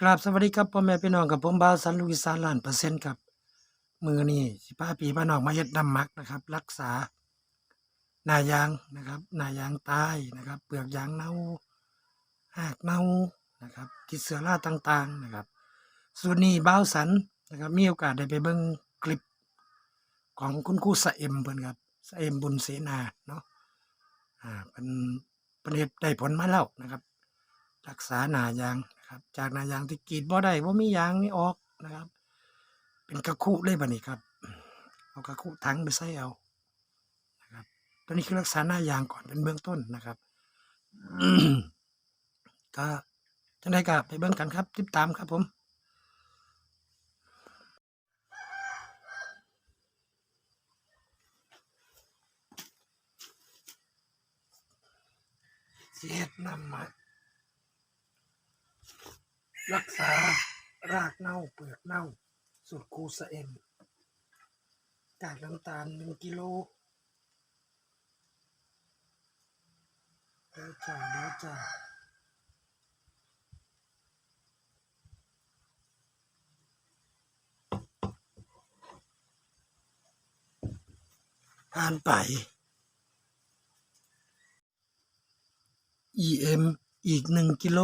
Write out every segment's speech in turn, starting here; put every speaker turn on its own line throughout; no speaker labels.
กราบสวัสดีครับพ่อแม่พี่น้องกับผมบ่าวสันลูกอีสานล้านเปอร์เซ็นต์ครับ มือนี่สิพาพี่พาน้องมาเฮ็ดน้ำมักนะครับ รักษาหนายางนะครับหนายางตายนะครับ เปลือกยางเน่าหากเน่านะครับกิดเสือราต่างๆนะครับส่วนนี้บ่าวสันนะครับมีโอกาสได้ไปเบิ่งคลิปของคุณครูสะเอ็มเพิ่นครับสะเอ็มบุญเสนาเนาะอ่าเป็นเป็นเฮ็ดได้ผลมาแล้วนะครับ รักษาหนายางนะครับ จากหนายางที่กรีดบ่ได้ว่ามียางนี่ออกนะครับ เป็นกระคุเลยบัดนี้ครับ เอากระคุถังไปใส่เอานะครับตอนนี้คือรักษาหน้ายางก่อนเป็นเบื้องต้นนะครับก็จะได้กับไปเบิ่งกันครับ ติดตามครับผมเสียดนำมา รักษารากเน่าเปลือกเน่า สูตรคูสเอ็มกากน้ำตาลหนึ่งกิโลเดี๋ยวจ้าเดี๋ยวจ้าผ่านไป EM อีกหนึ่งกิโล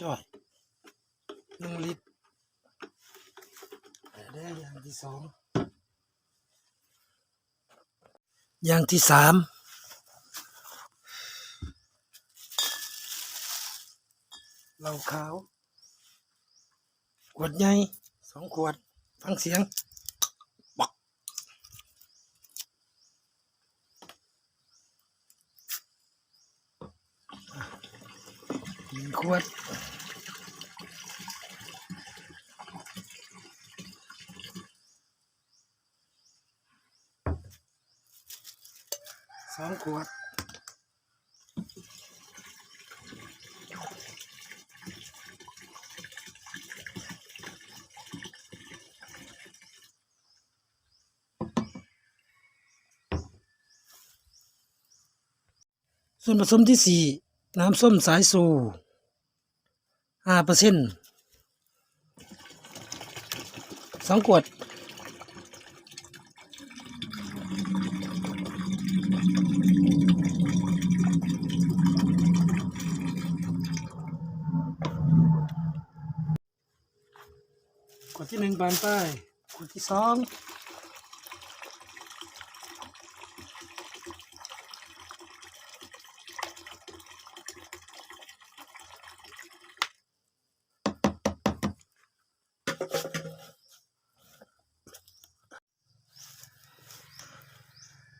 จ่อยหนึ่งลิตรได้อย่างที่สองอย่างที่สามเหล้าขาว ขวดใหญ่สองขวด ฟังเสียงปักหนึ่ง ขวดสองขวดส่วนผสมที่สี่น้ำส้มสายสู ห้าเปอร์เซ็นต์สองขวดขวดที่หนึ่งผ่านไปขวดที่สอง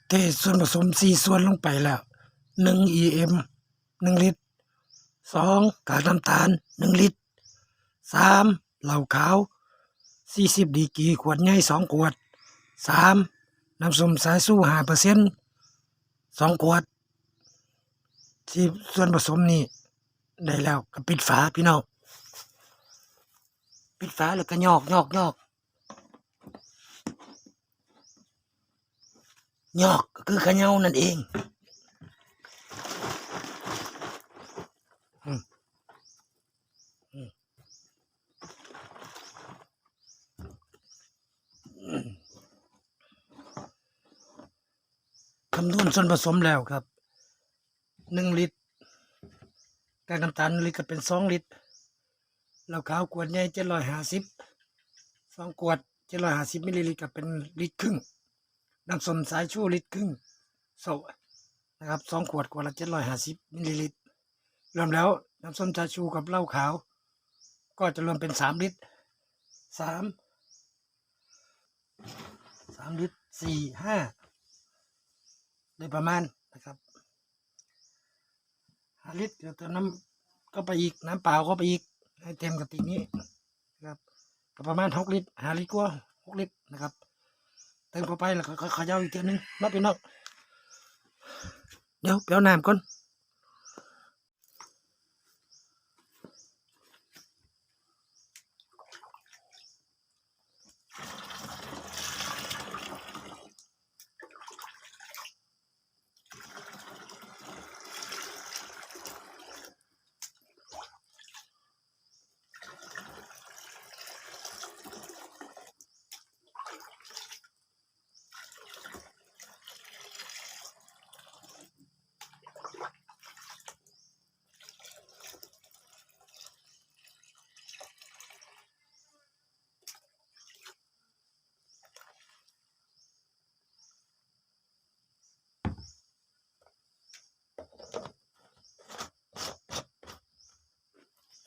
เทส่วนผสมสี่ส่วนลงไปแล้วหนึ่ง EM หนึ่งลิตรสองกากน้ำตาลหนึ่งลิตรสามเหล้าขาวสี่สิบดีกีขวดใหญ่สองขวดสามน้ำส้มสายสู้ห้าเปอร์เซ็นต์สองขวดที่ส่วนผสมนี้ได้แล้วก็ปิดฝาพี่น้อง ปิดฝาแล้วก็ยอกยอกยอกยอกก็คือขยานั่นเองคำนวณส่วนผสมแล้วครับหนึ่งลิตรกากน้ำตาลหนึ่งลิตรก็เป็นสองลิตร เหล้าขาวขวดใหญ่เจ็ดร้อยห้าสิบสองขวดเจ็ดร้อยห้าสิบมิลลิลิตรก็เป็นลิตรครึ่งน้ำส้มสายชูลิตรครึ่งโซนะครับสองขวดขวดละเจ็ดร้อยห้าสิบมิลลิลิตรรวมแล้วน้ำส้มสายชูกับเหล้าขาว ก็จะรวมเป็นสามลิตรสามสามลิตรสี่ห้าโดยประมาณนะครับห้าลิตรเดี๋ยวเติมน้ำก็ไปอีกน้ำเปล่าก็ไปอีก ให้เต็มกระติกนี้นะครับก็ประมาณหกลิตรหาลิตรกว่าหกลิตรนะครับ เติมเข้าไปแล้วก็เขย่าอีกเทีนึงนับไปนอกเดี๋ยวเปรี้ยวน้ำก่อน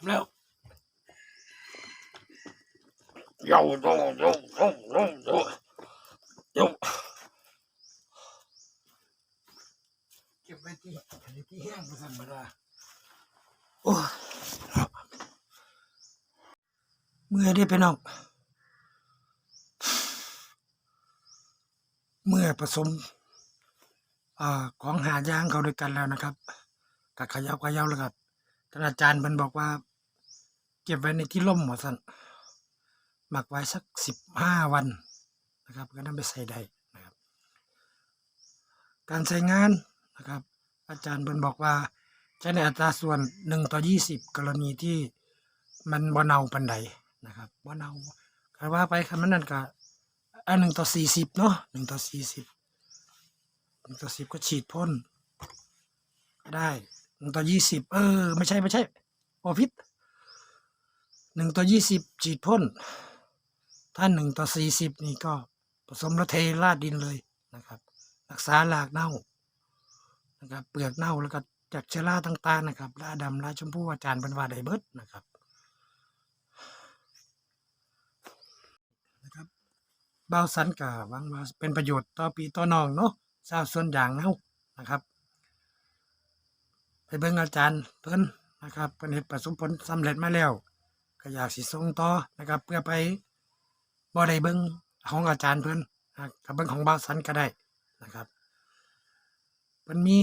แล้วโยโยโยโยโยโยโยเก็บไว้ที่อันที่แห้งประสันมดาโอ้เมื่อได้ไปน้องเมื่อผสมอของหายางเขาด้วยกันแล้วนะครับกัดขยับขยับแล้วครับท่านอาจารย์มันบอกว่า เก็บไว้ในที่ร่มหมดสันหมักไว้สักสิบห้าวันนะครับ ก็นำไปใส่ได้นะครับ การใช้งานนะครับ อาจารย์เพิ่นบอกว่าใช้ในอัตราส่วนหนึ่งต่อยี่สิบกรณีที่มันบ่เนาปันใดนะครับบ่เนาคำว่าไปคำนั้นก็อันหนึ่งต่อสี่สิบเนาะหนึ่งต่อสี่สิบหนึ่งต่อสิบก็ฉีดพ่นก็ได้หนึ่งต่อยี่สิบเออ ไม่ใช่ไม่ใช่โอพิษ หนึ่งต่อยี่สิบฉีดพ่น ถ้าหนึ่งต่อสี่สิบนี่ก็ผสมล้วเทราดดินเลยนะครับ รักษาหลากเน่านะครับเปลือกเน่าแล้วก็จากเชื้อราต่างๆนะครับลาดำลาชมพูอาจารย์บรรวาไดเบิร์ดนะครับนะครับเบาสันกะหวังว่าเป็นประโยชน์ต่อปีต่อนองเนาะชาวสวนยางเฮานะครับ ไปเบิ่งอาจารย์เพิ่นนะครับเพิ่นเฮ็ดประสบผลสำเร็จมาแล้ว ก็อยากสิส่งต่อนะครับ เพื่อไปบ่ได้เบิ่งของอาจารย์เพิ่นนะกับเบิ่งของบาสันก็ได้นะครับเพิ่นมี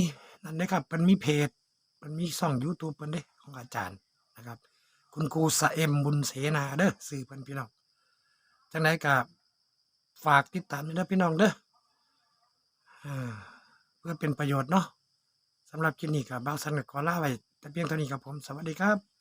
นั่นเด้ครับเพิ่นมีเพจเพิ่นมีช่อง YouTube เพิ่นเด้ของอาจารย์นะครับ คุณครูสะเอ็มบุญเสนาเด้อสื่อเพิ่นพี่น้องจังไดก็ฝากติดตามด้วยนะพี่น้องเด้อเพื่อเป็นประโยชน์เนาะสำหรับคลิปนี้กับบาวสันก็ขอลาไว้แต่เพียงเท่านี้ครับผม สวัสดีครับ